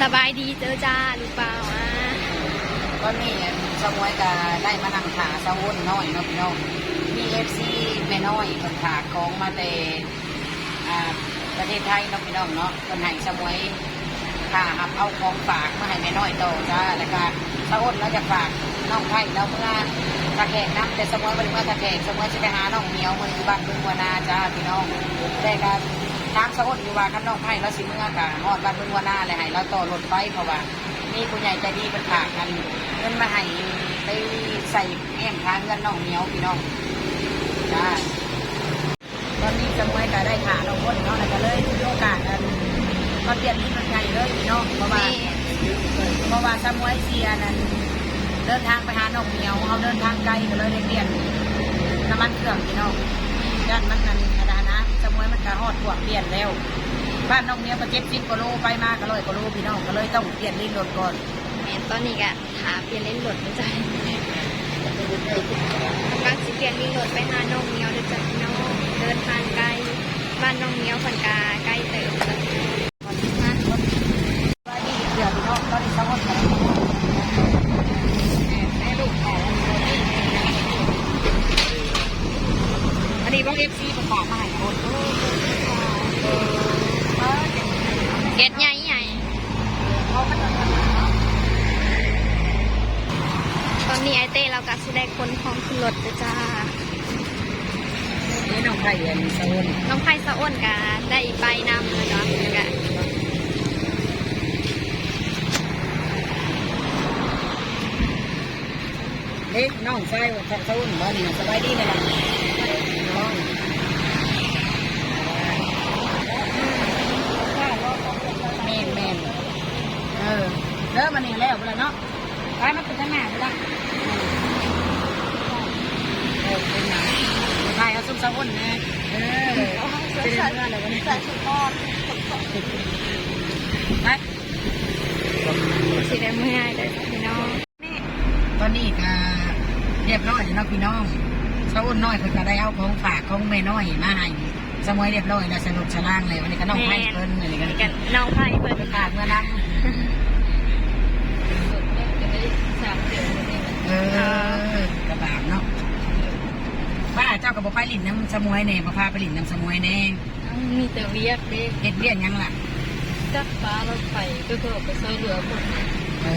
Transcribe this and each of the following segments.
สบายดีเจอจ้าหรือเปล่าอะก็นี่สมวยก็ได้มานั่งขาสะวุ่นน้อยเนาะพี่น้องมีเอฟซีแม่น้อยคนฝากของมาแต่อ่าประเทศไทยเนาะพี่น้องเนาะคนให้สมวยค่ะรับเอาของฝากมาให้แม่น้อยโตจ้าแล้วก็สะวุ่นเราจะฝากน้องไผ่เราเมื่อตะแคงน้ำแต่สมวยวันเมื่อตะแคงสมวยจะไปหาน้องเหมียวมืออยู่บ้านบึงวนาจ้าพี่น้องได้การ ทางสะวุ่นอยู่ว่ากับน้องไผ่เราสิเมื่อกะฮอดบ้านบึงวนาเลยให้เราต่อรถไฟเพราะว่านี่ผู้ใหญ่ใจดีเป็นฝากกันเงินมาให้ไปใส่แง่มทางเงินน้องเหนียวพี่น้องจ้าตอนนี้จมวยก็ได้ขาเราคนเนาะแล้วก็เลยมีโอกาสกันมาเปลี่ยนที่มันใหญ่เลยพี่น้องเพราะว่าเพราะว่าจมวยเสียนั้นเดินทางไปหาน้องเหนียวเขาเดินทางไกลก็เลยได้เปลี่ยนน้ำมันเครื่องพี่น้องด้านมันนั้น วยมันกระหอดพวกเปลี่ยนแล้ว บ้านน้องเนี้ยวก็เจ็บสิบกว่าโลไปมาก็ร้อยกว่าโลพี่น้องก็เลยต้องเปลี่ยนลิ้นรถก่อนแม่นตอนนี้ก็หาเปลี่ยนเล่นรถไม่ใช่กำลังสิเปลี่ยนลิงรถไปหาน้องเหมียวเดินจากน้องเดินทางไกลบ้านน้องเหมียวคนกาใกล้เติมแล้วา ว่าดีเดือดพี่น้องตอนนี้สองคนกัน แม่ลูกแม่ อันนี้ต้องเอฟซีประกาศมาให้คน เก็ดใหญ่ใหญ่เขาก็จะตอนนี้ไอเต้เราก็สิได้คนของขึ้นรถจ้ะจ้านี่น้องไผ่เรียนโซนน้องไผ่สะอ้นกาได้ใบนำนะจ๊ะแล้วก็เล็กน้องชายว่าโซนบ่นี่สบายดีเลยล่ะน้องแม่นแม่นเออเริ่มมันนี่แล้วไปแล้วเนาะไปมันเป็นทางหน้าไปละเออเป็นหนังไทยเอาซุปซาวุ่นนะเออเป็นเรื่องอะไรวันนี้ใส่ชุดทอดไปสิได้เมื่อยเลยจ้ะพี่น้องตอนนี้ก็เรียบร้อยแล้วเนาะพี่น้องเขาอุ่นน้อยเพิ่นก็ได้เอาของฝากของแม่น้อยมาให้สมวยเรียบร้อยแล้วสนุกสนานเลยวันนี้ก็น้องไผ่เพิ่นอะไรกันนี่กันน้องไผ่เปิดประกาศเมื่อนั้นเออกระบาดเนาะป้า เจ้ากับบ่ไปลินน้ำสมวยแน่บ่พาไปลินน้ำสมวยแน่มีแต่เวียกเด้เฮ็ดเบี้ยนยังล่ะจักฟ้ารถไฟก็คือไปช่วยเหลือคนเอ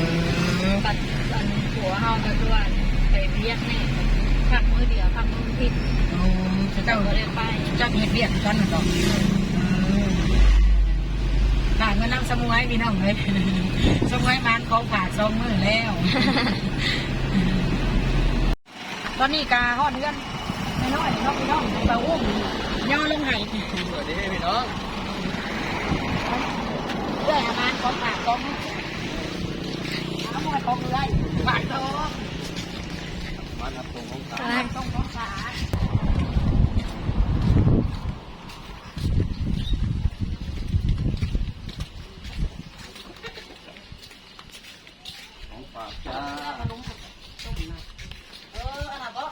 อปัดอันหัวเฮาก็คือว่าไปเวียกแน่พักมือเดียวพักมือผิดโอ้เจ้าก็เลยไปเจ้าเฮ็ดเบี้ยนกันน่ะดอกได้เงินน้ำสมวยพี่น้องเลยสมวยมานของฝากสองมือแล้ว ตอนนี้กาฮอดเดือน ไม่น้อยน้องพี่น้องไปอุ้มย่อลงไห้สวัสดีพี่น้องเรื่องอาหารของปากของเอาหมดของเรื่อยปากตัวมาทับตรงของขาฝากตรงของฝาก ของฝากจ้า เอออันนั้นก็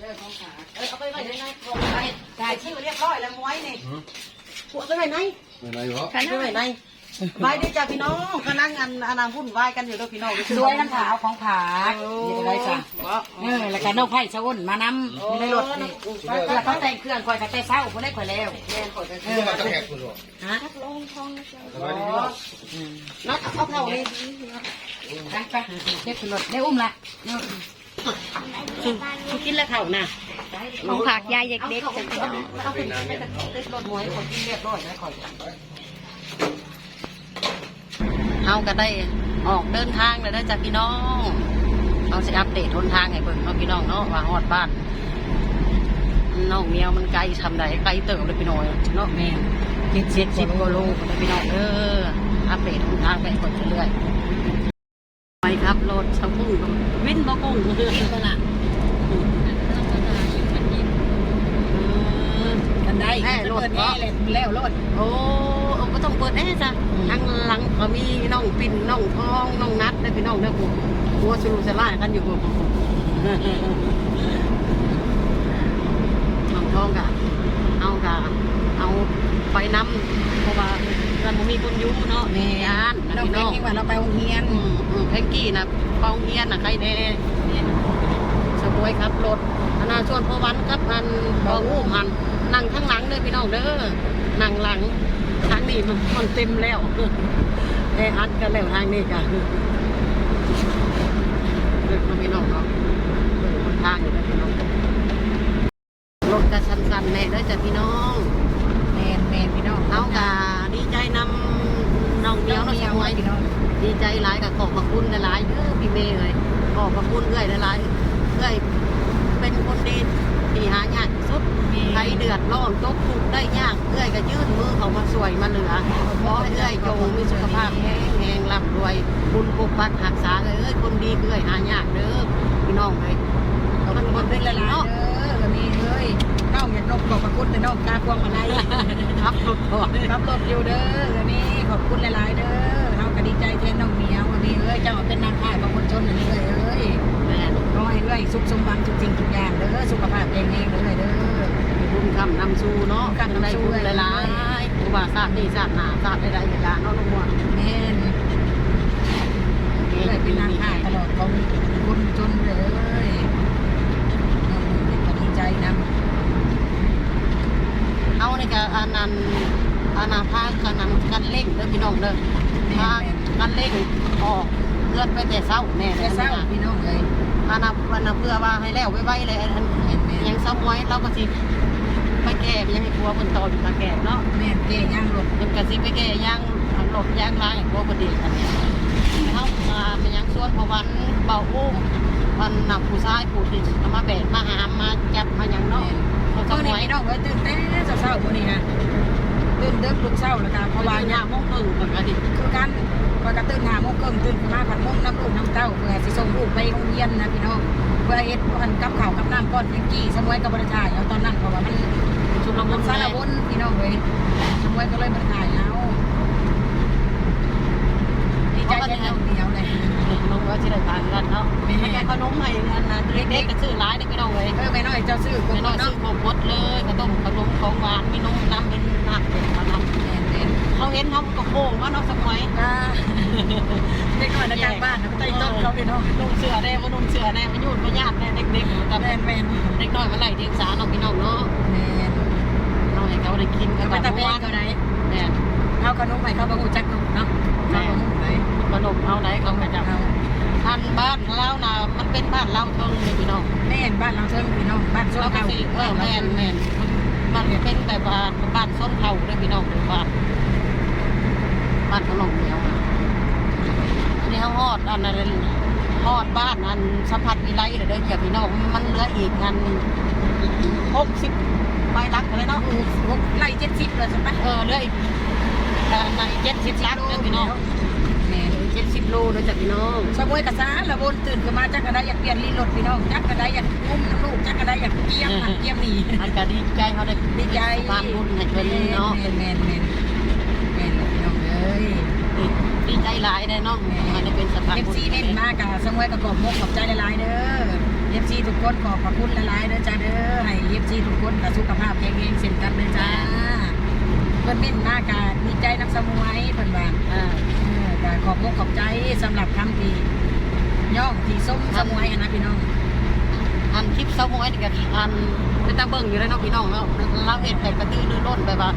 เรื่องของฝากเออเอาไปไว้ในในกล่องไปจ่ายชื่อเรียบร้อยแล้วม้วยนี่หัวไป ไว้ไหนไม่ไรเหรอขันไปไว้ไหนไปดิจ้าพี่น้องกำลังอันอันนั้นวุ่นวายกันอยู่ด้วยพี่น้องสวยน้ำขาวของผานี่อะไรจ้ะเออแล้วก็นกไผ่ชะอุ่นมานำในรถนี่แล้วเขาแต่งเครื่องคอยแต่แต่เช้าคนได้คอยแล้วเออมาตะแคกคุณหรอฮะลงท้องนะจ๊ะสบายดีพี่น้องนัดเอาเท่านี้ไปไปเด็กขึ้นรถได้อุ้มละคือกินแล้วเท่าน่ะ ของผักยายเด็กๆจ้ะพี่น้องเอาขึ้นไปติดรถมวยคนกินเรียบร้อยแล้วคอยเอาก็ได้ออกเดินทางเลยได้จากพี่น้องเอาสิอัปเดตทนทางให้เบิ่งเนาะพี่น้องเนาะว่าฮอดบ้านน้องเมียวมันไกลทำไดไกลเติบเลยพี่น้อยเนาะแม่คิดเสียสิบกว่าโลเลยพี่น้องเอออัปเดตทนทางไปกดเรื่อยๆไปครับรถสะพุ่งวินบ่กุ้งเรือขนาด กันได้รถนี้แล้วรถโอ้เอาก็ต้องเปิดแน่จ้ะทางหลังก็มีน้องปิ่นน้องทองน้องนัดได้พี่น้องเด้อผมหัวสรุสลายกันอยู่ผมน้องทองกะเอากะเอาไปน้ำเพราะว่าเงินคันบ่มีคนอยู่เนาะแม่ยานน้องพี่เล็น้กองนี่ว่าเราไปโรงเรียนอืมอืมแพงกี้น่ะเปาเฮียนน่ะใครแน่เนี่ยสบวยครับรถอนาชวนพอวันครับอันบ่งูมัน นั่งข้างหลังเด้อพี่น้องเด้อนั่งหลังทางนี้มันมันเต็มแล้วแออัดกันแล้วทางนี้ก็เดินมาพี่น้องเนาะเดินบนทางอยู่เด้อพี่น้องรถกระสันๆแน่เด้อจ้ะพี่น้องแมนแมนพี่น้องเอากะดีใจนำน้องเดียวน้องเนาะเมีสยวมวยพี่น้องดีใจหลายกับขอบพระคุณหลายๆเด้อพี่เมย์เลยขอบพระคุณเอื้อยหลายๆเอื้อยเป็นคนดีที่หายากที่สุดใครเดือดร้อนตกทุกข์ได้ยากเอื้อยก็ยื่นมือเขามาสวยมาเหลือขอให้เอื้อยจงมีสุขภาพแข็งแรงร่ำรวยบุญปกปักรักษาเลยเอ้ยคนดีเอื้อยหายากเด้อพี่น้องเลยขอบคุณเป็นละลายเนาะเด้อมีเอ้ยน้องอยากนกขอบพระคุณแต่น้องกาพวงมาลัยครับรถก่อนรับรถอยู่เด้อนี่ขอบคุณหลาย ๆ เด้อเฮาก็ดีใจแทนน้องเหมียววันนี้เอ้ยเจ้าเป็นนางข่ายของคนจนอันนี้เลยเอ้ยแม่นขอให้เอ้ยสุขสมหวังทุกสิ่งทุกอย่างเด้อสุขภาพแข็งแรงเด้อเด้อ บุญคำนำสู่เนาะบุญคำนำสู่ได้บุญหลายๆผู้ว่าศาสตร์นี่ศาสตร์หน้าศาสตร์ใดๆอย่างเนาะลูกวัวแม่นเอ้ยเป็นนางข่ายตลอดของคนจนเลยน้องเหมียวก็ดีใจนำเอาในกับอันนั้นอันนั้นพากันนั้นกันเล่งเด้อพี่น้องเด้อพากันเล่งออกเลื่อนไปแต่เช้าแน่เลแต่ยเศร้านะพี่น้องเลยอันนั้นอันนั้นเพื่อว่าให้แล้วไว้ๆเลยอันนั้นแม่นแม่นยังซ้ำไว้เราก็สิ ไปแก้ยังให้กลัวเพิ่นต่ออยู่ตาแก่เนาะแม่นเกย่างหลบเพิ่นก็สิไปแก้ย่างหลบย่างล้างให้กลัวบ่ดีกันเนี่ยเฮามาเป็นหยังส่วนเพราะวันเบาอุ้มวันนับผู้ชายผู้ที่มาแบกมาหามมาจับมาหยังเนาะเขาเมื่อซ้ำนี้ไว้พี่น้องเอ้ยตื่นเต้นเศร้าๆมื่อนี้ฮะตื่นเด้อลุกเศร้าแล้วกันเพเพราะราะว่าว่าย่าโมงครึ่งเพิ่นก็ดิคือกันพอยกระตื่นหาโมงครึ่งตื่นขึ้นมาผัดมุ้งน้ำลูกน้ำเต้าเพื่อสิส่งลูกไปโรงเรียนนะพี่น้อง เพื่อเฮ็ดพันกับข้าวกับน้ำก้อนเพียงกี่สมวยกับบริถ่ายเอาตอนนั้นเพราะว่ามันชุมละมุมันนสาสารรบุบุญญพี่น้องเลยสมวยก็เลยบริถ่ายเอาดีใจแค่เดียวเลยน้องว่าสิได้ทานกันเนาะไม่แก่ขนมให้เงินนะเด็กๆก็ซื้อหลายได้พี่น้องเลยเออไม่น้อยเจ้าซื้อกูไม่น้อยซื้เนาะอของหมดเลยขนมขนมของหวานมีนมน้ำเป็นน้ำเป็นขนมแม่นแม่น เขาเห็นเขาก็โค้งว่าน้องสมัยอ่าเด็กน้อยนะกลางบ้านนะใต้ต้นเขาพี่น้องนุ่งเสือแน่ว่านุ่งเสือแน่มายุ่นมาญาติแน่เด็กๆกับแม่นแม่นเด็กน้อยมาไล่เดียงสาน้องพี่น้องเนาะแม่นน้องให้เขาได้กินเขาไปตะเพงเขาไหนแม่เอาขนมให้เขาบางอูจักหนุ่มเนาะเขาบางอูไหนขนมเอาไหนเขาก็จะเอาทันบ้านเรานะมันเป็นบ้านเราเทิงเลยพี่น้องแม่นบ้านเราเทิงพี่น้องบ้านส้นเราก็เก่าสิเออแม่นแม่นมันเป็นแบบว่าบ้านส้นเผาเลยพี่น้องหรือบ้าน บ้านขนมเหนียวอะนี่เขาฮอดอันนั้นฮอดบ้านอันสัมผัสวิไลเลยเด้อเจ้าพี่น้องมันเหลืออีกอันหกสิบใบลักเลยเนาะไล่เจ็ดสิบเลยใช่ไหมเออเหลืออีกอันในเจ็ดสิบลักเลยพี่น้องแม่นเจ็ดสิบโลเลยจ้ะพี่น้องสมวยกระซาละบนตื่นขึ้นมาจักกระไดอยากเปลี่ยนรีรถพี่น้องจักกระไดอยากอุ้มน้ำลูกจักกระไดอยากเกี่ยมหันเกี่ยมหนีอันก็ดีใจเขาได้ดีใจบ้านบุญให้เพิ่นเนาะแม่นแม่นแม่นแม่นพี่น้อง เอ้ยดีใจหลายเลยเนาะมันได้เป็นสะพานเอฟบุญซีเน้นมากอะสมวยกระกอบมกขอบใจหลายๆเด้อเอฟซีทุกคนขอบพระคุณหลายๆเด้อจ้าเด้อให้เอฟซีทุกคนกับสุขภาพแข็งแรงเช่นกันเลยจ้าเพิ่นเน้นมากอะดีใจนักสมวยเพิ่นว่าอ่าเออก็ขอบมกขอบใจสำหรับคำที่ย่องที่ส้มสมวยอะนะพี่น้องอันคลิปเซาโมยนี่ก็อันเป็นตาเบิ่งอยู่แล้วเนาะพี่น้องเนาะเราเห็ดแบบกระตือรือร้นแบบว่า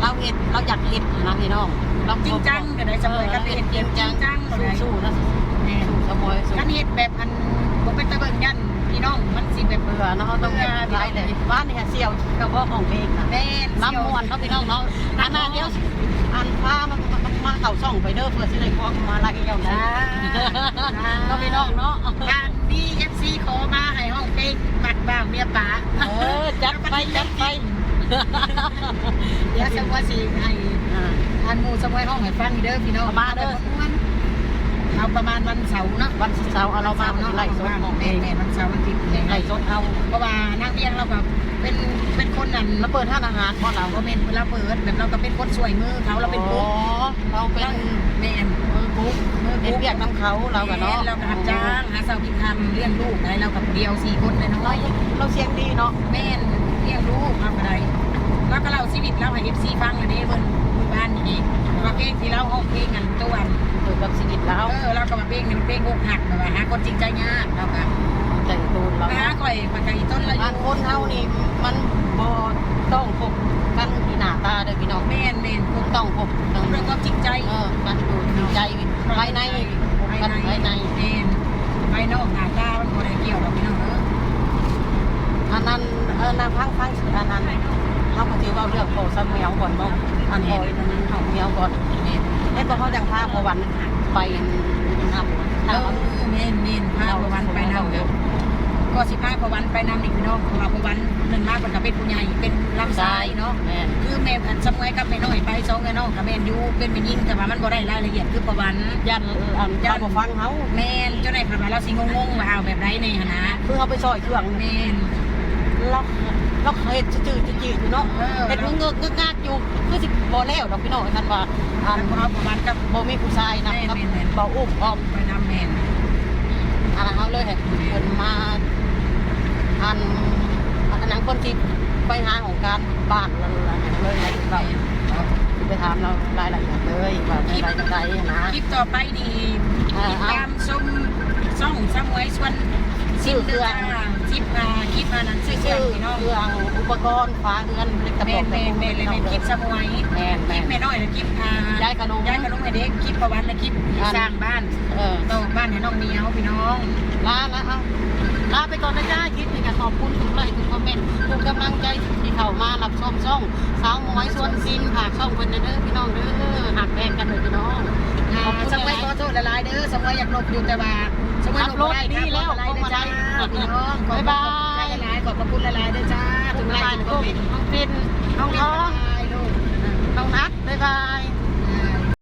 เราเห็ดเราอยากเห็ดนะพี่น้อง เราจริงจังก็ได้สมวยกันเห็นจริงจังก็ได้สู้ๆนะสู้ๆเซาโมยสู้กันเห็ดแบบอันบ่เป็นตะเบิ่งยันพี่น้องมันสิแบบเบื่อเนาะต้องเห็ดหลายเลยบ้านนี่เสี่ยวกับพ่อของเพลงนะแม่นน้ำมวนเนาะพี่น้องเนาะอันนั้นเดียวอันพามันมาเข่าซ่องไปเด้อเพื่อสิได้คล้องมาไล่เอวนะจ้าก็พี่น้องเนาะการมีเอฟซีขอมาให้ห้องเพลงมักบ่าวเมียป๋าเออจัดไปจัดไปเดี๋ยวสมว่าสิให้ อ่าอันหมูสมวยห้องให้ฟังเด้อพี่น้องมาเด้อ เอาประมาณวันเสาร์เนาะวันเสาร์เอาเรามาเนาะไล่สดของแม่เองแม่วันเสาร์วันอาทิตย์แม่ไล่สดเอาเพราะว่านางเบียงเราก็เป็นเป็นคนนั่นแล้วเปิดท่านอาหารพอเราเราเป็นเราเปิดแบบเราก็เป็นคนสวยมือเขาเราเป็นอ๋ปุ๊อเราเป็นแม่นมือกุ๊กเป็นเบียกน้ำเขาเรากับเนาะเราก็รับจ้างหาเสาพิมพ์ทำเลี้ยงลูกได้เรากับเดียวสี่คนเลยน้เราอยเราเสียงดีเนาะแม่นเลี้ยงลูกเอาอะไรแล้วก็เราชีวิตเราให้เอฟซีฟังเลยเด้เบิ่ บ้านนี่มาเพ่งที่เราห้องเพ่งกันตัวนถูกกับชีวิตเราเออเราก็มาเพ่งนี่เพ่งอกหักแบบว่าหาคนจริงใจยากเราก็ใจตูนเราฮะหาข่อยผักกะต้นละาอยู่นคนเฮานี้มันบ่ต้องพบกันที่หน้าตาเด้อพี่น้องแม่นแม่นคุต้องพบต้องเรื่องความจริงใจเออกันดูจริงใจภายในกันภายในแม่นภายนอกหน้าตามันบ่ได้เกี่ยวหรอกพี่น้องเด้ออันนั้นเออนะพังพังอันนั้น เขาก็ถือว่าเรื่องโคสเมียวก่อนเนาะอันโอยนั้นเขาเมียวก่อนนี่เอ้ก็เขาจังพาพวันไปนำเอทางอแม่นแม่นพาประวันไปนำครับก็สิพาประวันไปนำนี่พี่น้องเพราะว่าประวันเงินมากกว่าก็เป็นผู้ใหญ่เป็นลำไส้เนาะคือแม่อันสมัยกับแม่น้อยไปสองแม่น้องกับแม่นยูเป็นแม่ยิ่งแต่ว่ามันบ่ได้รายละเอียดคือประวันยันอันยันบ่ฟังเขาแม่นเจ้าได้ผ่านมาเราสิงงๆว่าเอาแบบไรในหนนะคือเขาไปซอยเครื่องแม่น ล็อกล็อกเฮ็ดจืดๆจืดๆอยู่เนาะเออเฮ็ดงึกๆงากๆอยู่คือสิบ่แล้วดอกพี่น้องท่านว่าอัอันนเราประวันกับบ่มีผู้ชายนำกับบ่อุ้มอ้อมไปนำแม่นอันนั้นเขาเลยให้เพิ่นมาอันอันนั้นคนที่ไปหาของการบ้านเราเลยให้เราไปถามเรารายละเอียดเลยว่าในรายละเอียดนะคลิปต่อไปนี่ติดตามชมช่องซ้ำไว้ส่วน สิบเดือนสิบอ่าคลิปอันนั้นซื้อเครื่ชื่องพี่น้องเครื่องอุปกรณ์ฟ้าเรือนเล็กกระแม่บอกนแม่นแม่นเลยแม่นคลิปซ้ำไว้แม่นคแม่ปน แม่น้อยและคลิปอ่าย้ายขนมย้ายขนมให้เด็กคลิปประวันและคลิปสร้างบ้านเออ โตบ้านให้น้องเมียวพี่น้อง ลาละเอาลาไปก่อนนะจ้าคลิปนี้ก็ขอบคุณทุกไลค์ทุกคอมเมนต์ทุกกำลังใจที่เข้ามารับชมช่องสาวหมวยสวนซินผากช่องเพิ่นเด้อพี่น้องเด้อหักแพงกันเลยพี่น้องอ่าขอบคุณสมัยขอโทษหลายๆเด้อสมัยอยากลบอยู่แต่ว่าสมัย ขับรถได้ดีแล้วขับรถได้เด้อจ้าพี่น้องขอบบ๊ายคุณบายหลายๆขอบพระคุณหลายๆเด้อจ้าทุทุกกไลไลค์น์ทุทุกกคคออมมเมเมนนต์ต์น้องพินน้องท้องบ๊ายบายลูกน้องนัทบ๊ายบาย